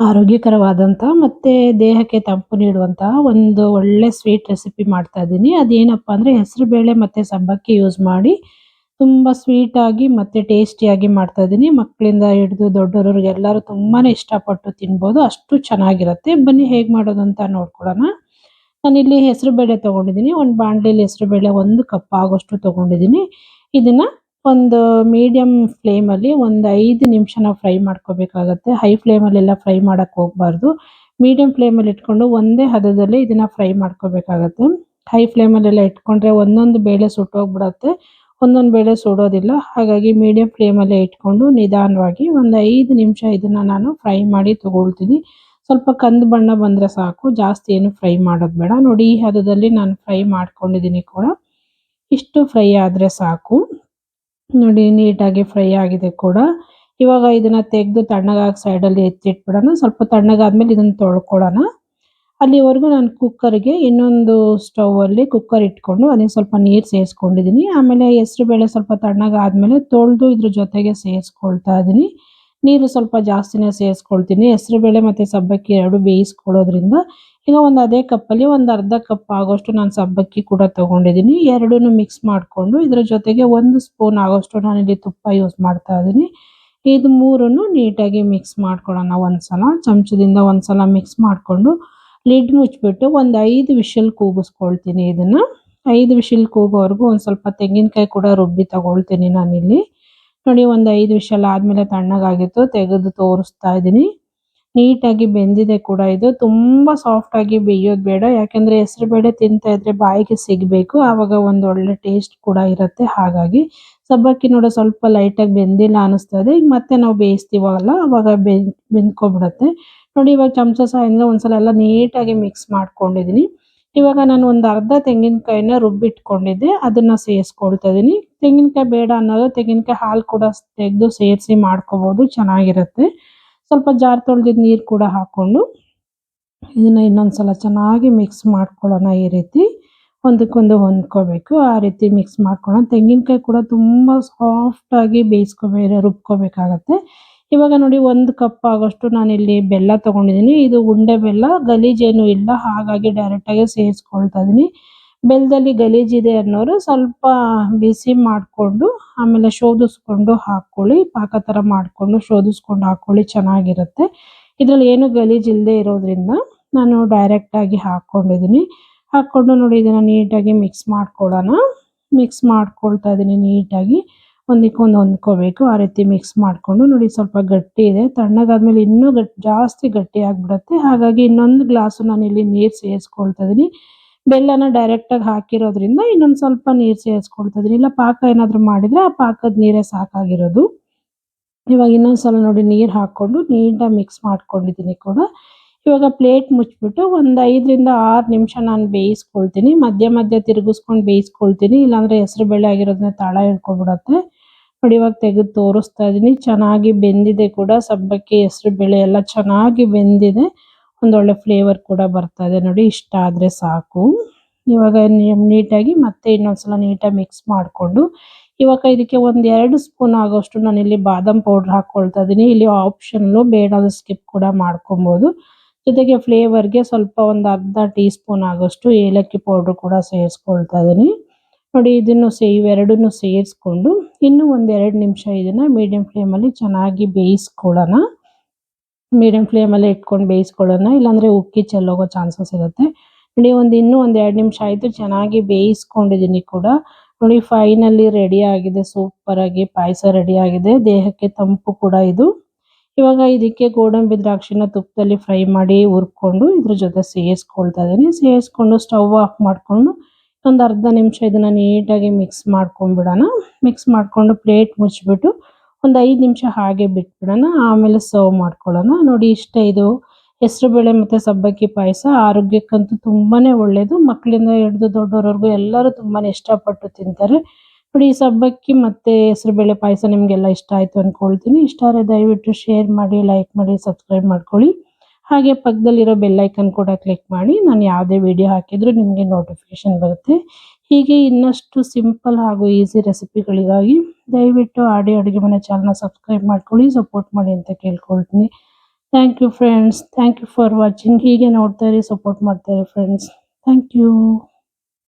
ಆರೋಗ್ಯಕರವಾದಂತಹ ಮತ್ತೆ ದೇಹಕ್ಕೆ ತಂಪು ನೀಡುವಂತಹ ಒಂದು ಒಳ್ಳೆ ಸ್ವೀಟ್ ರೆಸಿಪಿ ಮಾಡ್ತಾ ಇದ್ದೀನಿ. ಅದೇನಪ್ಪ ಅಂದ್ರೆ ಹೆಸರು ಬೇಳೆ ಮತ್ತೆ ಸಬ್ಬಕ್ಕಿ ಯೂಸ್ ಮಾಡಿ ತುಂಬ ಸ್ವೀಟಾಗಿ ಮತ್ತೆ ಟೇಸ್ಟಿ ಆಗಿ ಮಾಡ್ತಾ ಇದ್ದೀನಿ. ಮಕ್ಕಳಿಂದ ಹಿಡಿದು ದೊಡ್ಡವರವರೆಗೆ ಎಲ್ಲರೂ ತುಂಬಾನೇ ಇಷ್ಟಪಟ್ಟು ತಿನ್ಬೋದು. ಅಷ್ಟು ಚೆನ್ನಾಗಿರುತ್ತೆ. ಬನ್ನಿ ಹೇಗೆ ಮಾಡೋದು ಅಂತ ನೋಡ್ಕೊಳ್ಳೋಣ. ನಾನಿಲ್ಲಿ ಹೆಸರು ಬೇಳೆ ತಗೊಂಡಿದ್ದೀನಿ. ಒಂದು ಬಾಣಲೆಯಲ್ಲಿ ಹೆಸರು ಬೇಳೆ ಒಂದು ಕಪ್ ಆಗೋಷ್ಟು ತೊಗೊಂಡಿದ್ದೀನಿ. ಇದನ್ನ ಒಂದು ಮೀಡಿಯಂ ಫ್ಲೇಮ್ ಅಲ್ಲಿ ಒಂದು ಐದು ನಿಮಿಷ ನಾವು ಫ್ರೈ ಮಾಡ್ಕೋಬೇಕಾಗತ್ತೆ. ಹೈ ಫ್ಲೇಮ್ ಅಲ್ಲಿ ಫ್ರೈ ಮಾಡೋಕ್ಕೆ ಹೋಗಬಾರ್ದು. ಮೀಡಿಯಂ ಫ್ಲೇಮ್ ಅಲ್ಲಿ ಇಟ್ಕೊಂಡು ಒಂದೇ ಹದದಲ್ಲಿ ಇದನ್ನ ಫ್ರೈ ಮಾಡ್ಕೋಬೇಕಾಗತ್ತೆ. ಹೈ ಫ್ಲೇಮ್ ಅಲ್ಲಿ ಇಟ್ಕೊಂಡ್ರೆ ಒಂದೊಂದು ಬೇಳೆ ಸುಟ್ಟೋಗ್ಬಿಡತ್ತೆ. ಒಂದೊಂದು ಬೇಳೆ ಸುಡೋದಿಲ್ಲ. ಹಾಗಾಗಿ ಮೀಡಿಯಂ ಫ್ಲೇಮಲ್ಲೇ ಇಟ್ಕೊಂಡು ನಿಧಾನವಾಗಿ ಒಂದು ಐದು ನಿಮಿಷ ಇದನ್ನು ನಾನು ಫ್ರೈ ಮಾಡಿ ತಗೊಳ್ತೀನಿ. ಸ್ವಲ್ಪ ಕಂದು ಬಣ್ಣ ಬಂದರೆ ಸಾಕು. ಜಾಸ್ತಿ ಏನು ಫ್ರೈ ಮಾಡೋದು ಬೇಡ. ನೋಡಿ, ಈ ಹದದಲ್ಲಿ ನಾನು ಫ್ರೈ ಮಾಡ್ಕೊಂಡಿದ್ದೀನಿ ಕೂಡ. ಇಷ್ಟು ಫ್ರೈ ಆದರೆ ಸಾಕು. ನೋಡಿ ನೀಟಾಗಿ ಫ್ರೈ ಆಗಿದೆ ಕೂಡ. ಇವಾಗ ಇದನ್ನ ತೆಗೆದು ತಣ್ಣಗಾಗಿ ಸೈಡಲ್ಲಿ ಎತ್ತಿಟ್ಬಿಡೋಣ. ಸ್ವಲ್ಪ ತಣ್ಣಗಾದ್ಮೇಲೆ ಇದನ್ನ ತೊಳ್ಕೊಳ್ಳೋಣ. ಅಲ್ಲಿವರೆಗೂ ನಾನು ಕುಕ್ಕರ್ಗೆ ಇನ್ನೊಂದು ಸ್ಟವ್ ಅಲ್ಲಿ ಕುಕ್ಕರ್ ಇಟ್ಕೊಂಡು ಅದಕ್ಕೆ ಸ್ವಲ್ಪ ನೀರು ಸೇರಿಸ್ಕೊಂಡಿದ್ದೀನಿ. ಆಮೇಲೆ ಹೆಸರು ಬೇಳೆ ಸ್ವಲ್ಪ ತಣ್ಣಗಾದ್ಮೇಲೆ ತೊಳೆದು ಇದ್ರ ಜೊತೆಗೆ ಸೇರಿಸ್ಕೊಳ್ತಾ ಇದ್ದೀನಿ. ನೀರು ಸ್ವಲ್ಪ ಜಾಸ್ತಿನೇ ಸೇರಿಸ್ಕೊಳ್ತೀನಿ. ಹೆಸರುಬೇಳೆ ಮತ್ತೆ ಸಬ್ಬಕ್ಕಿ ಎರಡು ಬೇಯಿಸ್ಕೊಳ್ಳೋದ್ರಿಂದ ಈಗ ಒಂದು ಅದೇ ಕಪ್ಪಲ್ಲಿ ಒಂದು ಅರ್ಧ ಕಪ್ ಆಗೋಷ್ಟು ನಾನು ಸಬ್ಬಕ್ಕಿ ಕೂಡ ತಗೊಂಡಿದ್ದೀನಿ ಎರಡೂ ಮಿಕ್ಸ್ ಮಾಡಿಕೊಂಡು ಇದರ ಜೊತೆಗೆ ಒಂದು ಸ್ಪೂನ್ ಆಗೋಷ್ಟು ನಾನಿಲ್ಲಿ ತುಪ್ಪ ಯೂಸ್ ಮಾಡ್ತಾ ಇದ್ದೀನಿ ಇದು ಮೂರನ್ನು ನೀಟಾಗಿ ಮಿಕ್ಸ್ ಮಾಡ್ಕೊಳ್ಳೋಣ ಒಂದ್ಸಲ. ಚಮಚದಿಂದ ಒಂದ್ಸಲ ಮಿಕ್ಸ್ ಮಾಡಿಕೊಂಡು ಲಿಡ್ ಮುಚ್ಚಿಬಿಟ್ಟು ಒಂದು ಐದು ವಿಷಲ್ ಕೂಗಿಸ್ಕೊಳ್ತೀನಿ ಇದನ್ನು. ಐದು ವಿಷಲ್ ಕೂಗೋವರೆಗೂ ಒಂದು ಸ್ವಲ್ಪ ತೆಂಗಿನಕಾಯಿ ಕೂಡ ರುಬ್ಬಿ ತಗೊಳ್ತೀನಿ ನಾನಿಲ್ಲಿ. ನೋಡಿ, ಒಂದು ಐದು ವಿಷಲ್ ಆದ್ಮೇಲೆ ತಣ್ಣಗಾಗಿತ್ತು, ತೆಗೆದು ತೋರಿಸ್ತಾ ಇದ್ದೀನಿ. ನೀಟಾಗಿ ಬೆಂದಿದೆ ಕೂಡ ಇದು. ತುಂಬಾ ಸಾಫ್ಟ್ ಆಗಿ ಬೇಯೋದು ಬೇಡ. ಯಾಕಂದ್ರೆ ಹೆಸರು ಬೇಳೆ ತಿಂತಾ ಇದ್ರೆ ಬಾಯಿಗೆ ಸಿಗಬೇಕು. ಆವಾಗ ಒಂದು ಒಳ್ಳೆ ಟೇಸ್ಟ್ ಕೂಡ ಇರುತ್ತೆ. ಹಾಗಾಗಿ ಸಬ್ಬಕ್ಕಿ ನೋಡ, ಸ್ವಲ್ಪ ಲೈಟಾಗಿ ಬೆಂದಿಲ್ಲ ಅನಿಸ್ತಾ ಇದೆ. ಈಗ ಮತ್ತೆ ನಾವು ಬೇಯಿಸ್ತೀವಲ್ಲ ಆವಾಗ ಬೆಂದ್ ಬೆಂದ್ಕೊಬಿಡತ್ತೆ ನೋಡಿ, ಇವಾಗ ಚಮಚ ಸಹಾಯದಿಂದ ಒಂದ್ಸಲ ಎಲ್ಲ ನೀಟಾಗಿ ಮಿಕ್ಸ್ ಮಾಡ್ಕೊಂಡಿದೀನಿ ಇವಾಗ ನಾನು ಒಂದು ಅರ್ಧ ತೆಂಗಿನಕಾಯಿನ ರುಬ್ಬಿಟ್ಕೊಂಡಿದ್ದೆ, ಅದನ್ನ ಸೇರಿಸ್ಕೊಳ್ತಾ ಇದ್ದೀನಿ ತೆಂಗಿನಕಾಯಿ ಬೇಡ ಅನ್ನೋದು ತೆಂಗಿನಕಾಯಿ ಹಾಲು ಕೂಡ ತೆಗೆದು ಸೇರಿಸಿ ಮಾಡ್ಕೋಬಹುದು ಚೆನ್ನಾಗಿರುತ್ತೆ. ಸ್ವಲ್ಪ ಜಾರ್ ತೊಳೆದಿದ್ದ ನೀರು ಕೂಡ ಹಾಕೊಂಡು ಇದನ್ನ ಇನ್ನೊಂದ್ಸಲ ಚೆನ್ನಾಗಿ ಮಿಕ್ಸ್ ಮಾಡ್ಕೊಳ್ಳೋಣ ಈ ರೀತಿ. ಒಂದಕ್ಕೊಂದು ಹೊಂದ್ಕೋಬೇಕು, ಆ ರೀತಿ ಮಿಕ್ಸ್ ಮಾಡ್ಕೊಳ್ಳೋಣ. ತೆಂಗಿನಕಾಯಿ ಕೂಡ ತುಂಬ ಸಾಫ್ಟಾಗಿ ಆಗಿ ಬೇಯಿಸ್ಕೋಬೇಕು ರುಬ್ಕೋಬೇಕಾಗತ್ತೆ. ಇವಾಗ ನೋಡಿ ಒಂದು ಕಪ್ ಆಗೋಷ್ಟು ನಾನಿಲ್ಲಿ ಬೆಲ್ಲ ತಗೊಂಡಿದ್ದೀನಿ ಇದು ಉಂಡೆ ಬೆಲ್ಲ, ಗಲೀಜೇನು ಇಲ್ಲ, ಹಾಗಾಗಿ ಡೈರೆಕ್ಟಾಗಿ ಸೇರಿಸ್ಕೊಳ್ತಾ ಇದ್ದೀನಿ ಬೆಲ್ಲದಲ್ಲಿ ಗಲೀಜಿದೆ ಅನ್ನೋರು ಸ್ವಲ್ಪ ಬಿಸಿ ಮಾಡಿಕೊಂಡು, ಆಮೇಲೆ ಶೋಧಿಸ್ಕೊಂಡು ಹಾಕೊಳ್ಳಿ ಪಾಕ ಥರ ಮಾಡಿಕೊಂಡು ಶೋಧಿಸ್ಕೊಂಡು ಹಾಕೊಳ್ಳಿ ಚೆನ್ನಾಗಿರುತ್ತೆ. ಇದರಲ್ಲಿ ಏನು ಗಲೀಜ್ ಇಲ್ಲದೆ ಇರೋದ್ರಿಂದ ನಾನು ಡೈರೆಕ್ಟಾಗಿ ಹಾಕ್ಕೊಂಡಿದ್ದೀನಿ ಹಾಕ್ಕೊಂಡು ನೋಡಿ, ಇದನ್ನು ನೀಟಾಗಿ ಮಿಕ್ಸ್ ಮಾಡ್ಕೊಳ್ಳೋಣ. ಮಿಕ್ಸ್ ಮಾಡ್ಕೊಳ್ತಾ ಇದ್ದೀನಿ ನೀಟಾಗಿ. ಒಂದಕ್ಕೊಂದು ಹೊಂದ್ಕೋಬೇಕು ಆ ರೀತಿ ಮಿಕ್ಸ್ ಮಾಡಿಕೊಂಡು ನೋಡಿ ಸ್ವಲ್ಪ ಗಟ್ಟಿ ಇದೆ. ತಣ್ಣಗಾದ್ಮೇಲೆ ಇನ್ನೂ ಗಟ್, ಜಾಸ್ತಿ ಗಟ್ಟಿ ಆಗಿಬಿಡುತ್ತೆ. ಹಾಗಾಗಿ ಇನ್ನೊಂದು ಗ್ಲಾಸು ನಾನು ಇಲ್ಲಿ ನೀರು ಸೇರಿಸ್ಕೊಳ್ತಾ ಇದ್ದೀನಿ ಬೆಲ್ಲನ ಡೈರೆಕ್ಟ್ ಆಗಿ ಹಾಕಿರೋದ್ರಿಂದ ಇನ್ನೊಂದು ಸ್ವಲ್ಪ ನೀರು ಸೇರಿಸ್ಕೊಳ್ತಾ ಇದ್ದೀನಿ ಇಲ್ಲ, ಪಾಕ ಏನಾದರೂ ಮಾಡಿದರೆ ಆ ಪಾಕದ ನೀರೇ ಸಾಕಾಗಿರೋದು. ಇವಾಗ ಇನ್ನೊಂದ್ಸಲ ನೋಡಿ ನೀರು ಹಾಕ್ಕೊಂಡು ನೀಟಾಗಿ ಮಿಕ್ಸ್ ಮಾಡ್ಕೊಂಡಿದ್ದೀನಿ ಕೂಡ. ಇವಾಗ ಪ್ಲೇಟ್ ಮುಚ್ಚಿಬಿಟ್ಟು ಒಂದು ಐದರಿಂದ ಆರು ನಿಮಿಷ ನಾನು ಬೇಯಿಸ್ಕೊಳ್ತೀನಿ. ಮಧ್ಯ ಮಧ್ಯ ತಿರುಗಿಸ್ಕೊಂಡು ಬೇಯಿಸ್ಕೊಳ್ತೀನಿ. ಇಲ್ಲಾಂದ್ರೆ ಹೆಸರು ಬೇಳೆ ಆಗಿರೋದನ್ನ ತಳ ಹಿಡ್ಕೊಬಿಡತ್ತೆ. ನೋಡಿ, ಇವಾಗ ತೆಗೆದು ತೋರಿಸ್ತಾ ಇದೀನಿ. ಚೆನ್ನಾಗಿ ಬೆಂದಿದೆ ಕೂಡ. ಸಬ್ಬಕ್ಕಿ ಹೆಸರು ಬೇಳೆ ಎಲ್ಲ ಚೆನ್ನಾಗಿ ಬೆಂದಿದೆ. ಒಂದೊಳ್ಳೆ ಫ್ಲೇವರ್ ಕೂಡ ಬರ್ತಾ ಇದೆ ನೋಡಿ. ಇಷ್ಟ ಆದರೆ ಸಾಕು. ಇವಾಗ ನೀಟಾಗಿ ಮತ್ತೆ ಇನ್ನೊಂದ್ಸಲ ನೀಟಾಗಿ ಮಿಕ್ಸ್ ಮಾಡಿಕೊಂಡು, ಇವಾಗ ಇದಕ್ಕೆ ಒಂದೆರಡು ಸ್ಪೂನ್ ಆಗೋಷ್ಟು ನಾನು ಇಲ್ಲಿ ಬಾದಾಮ್ ಪೌಡರ್ ಹಾಕ್ಕೊಳ್ತಾ ಇದ್ದೀನಿ ಇಲ್ಲಿ ಆಪ್ಷನ್ ಬೇಡ ಸ್ಕಿಪ್ ಕೂಡ ಮಾಡ್ಕೊಬೋದು. ಜೊತೆಗೆ ಫ್ಲೇವರ್ಗೆ ಸ್ವಲ್ಪ ಒಂದು ಅರ್ಧ ಟೀ ಸ್ಪೂನ್ ಆಗೋಷ್ಟು ಏಲಕ್ಕಿ ಪೌಡರ್ ಕೂಡ ಸೇರಿಸ್ಕೊಳ್ತಾ ಇದೀನಿ. ನೋಡಿ, ಇದನ್ನು ಸೇ, ಇವೆರಡನ್ನು ಸೇರಿಸ್ಕೊಂಡು ಇನ್ನು ಒಂದೆರಡು ನಿಮಿಷ ಇದನ್ನು ಮೀಡಿಯಂ ಫ್ಲೇಮ್ ಅಲ್ಲಿ ಚೆನ್ನಾಗಿ ಬೇಯಿಸ್ಕೊಳ್ಳೋಣ. ಮೀಡಿಯಂ ಫ್ಲೇಮ್ ಅಲ್ಲೇ ಇಟ್ಕೊಂಡು ಬೇಯಿಸ್ಕೊಳ್ಳೋಣ. ಇಲ್ಲಾಂದ್ರೆ ಉಕ್ಕಿ ಚೆಲ್ಲೋಗೋ ಚಾನ್ಸಸ್ ಇರುತ್ತೆ. ನೋಡಿ, ಒಂದು ಇನ್ನೂ ಒಂದು ಎರಡು ನಿಮಿಷ ಆಯ್ತು, ಚೆನ್ನಾಗಿ ಬೇಯಿಸ್ಕೊಂಡಿದ್ದೀನಿ ಕೂಡ. ನೋಡಿ ಫೈನಲ್ಲಿ ರೆಡಿ ಆಗಿದೆ ಸೂಪರ್ ಆಗಿ ಪಾಯಸ ರೆಡಿ ಆಗಿದೆ. ದೇಹಕ್ಕೆ ತಂಪು ಕೂಡ ಇದು. ಇವಾಗ ಇದಕ್ಕೆ ಗೋಡಂಬಿ ದ್ರಾಕ್ಷಿನ ತುಪ್ಪದಲ್ಲಿ ಫ್ರೈ ಮಾಡಿ ಹುರ್ಕೊಂಡು ಇದ್ರ ಜೊತೆ ಸೇರಿಸ್ಕೊಳ್ತಾ ಇದ್ದೀನಿ. ಸೇರಿಸ್ಕೊಂಡು ಸ್ಟವ್ ಆಫ್ ಮಾಡ್ಕೊಂಡು ಒಂದು ಅರ್ಧ ನಿಮಿಷ ಇದನ್ನು ನೀಟಾಗಿ ಮಿಕ್ಸ್ ಮಾಡ್ಕೊಂಡ್ಬಿಡೋಣ. ಮಿಕ್ಸ್ ಮಾಡ್ಕೊಂಡು ಪ್ಲೇಟ್ ಮುಚ್ಚಿಬಿಟ್ಟು ಒಂದು ಐದು ನಿಮಿಷ ಹಾಗೆ ಬಿಟ್ಬಿಡೋಣ. ಆಮೇಲೆ ಸರ್ವ್ ಮಾಡ್ಕೊಳ್ಳೋಣ. ನೋಡಿ ಇಷ್ಟ ಇದು. ಹೆಸರು ಬೇಳೆ ಮತ್ತೆ ಸಬ್ಬಕ್ಕಿ ಪಾಯಸ ಆರೋಗ್ಯಕ್ಕಂತೂ ತುಂಬಾನೇ ಒಳ್ಳೆಯದು ಮಕ್ಕಳಿಂದ ಹಿಡಿದು ದೊಡ್ಡವರವರೆಗೂ ಎಲ್ಲರೂ ತುಂಬಾನೇ ಇಷ್ಟಪಟ್ಟು ತಿಂತಾರೆ. ನೋಡಿ ಈ ಸಬ್ಬಕ್ಕಿ ಮತ್ತೆ ಹೆಸರುಬೇಳೆ ಪಾಯಸ ನಿಮಗೆಲ್ಲ ಇಷ್ಟ ಆಯಿತು ಅಂದ್ಕೊಳ್ತೀನಿ ಇಷ್ಟ ಆದರೆ ದಯವಿಟ್ಟು ಶೇರ್ ಮಾಡಿ ಲೈಕ್ ಮಾಡಿ ಸಬ್ಸ್ಕ್ರೈಬ್ ಮಾಡ್ಕೊಳ್ಳಿ. ಹಾಗೆ ಪಕ್ಕದಲ್ಲಿರೋ ಬೆಲ್ ಐಕನ್ ಕೂಡ ಕ್ಲಿಕ್ ಮಾಡಿ, ನಾನು ಯಾವುದೇ ವಿಡಿಯೋ ಹಾಕಿದ್ರು ನಿಮಗೆ ನೋಟಿಫಿಕೇಶನ್ ಬರುತ್ತೆ. ಹೀಗೆ ಇನ್ನಷ್ಟು ಸಿಂಪಲ್ ಹಾಗೂ ಈಸಿ ರೆಸಿಪಿಗಳಿಗಾಗಿ ದಯವಿಟ್ಟು ಆಡಿ ಅಡುಗೆ ಮನೆ ಚಾನಲ್ನ ಸಬ್ಸ್ಕ್ರೈಬ್ ಮಾಡ್ಕೊಳ್ಳಿ ಸಪೋರ್ಟ್ ಮಾಡಿ ಅಂತ ಕೇಳ್ಕೊಳ್ತೀನಿ. Thank you friends thank you for watching ಹೀಗೆ ನೋಡ್ತಾ ಇರಿ ಸಪೋರ್ಟ್ ಮಾಡ್ತಾ ಇರಿ ಫ್ರೆಂಡ್ಸ್ ಥ್ಯಾಂಕ್ ಯು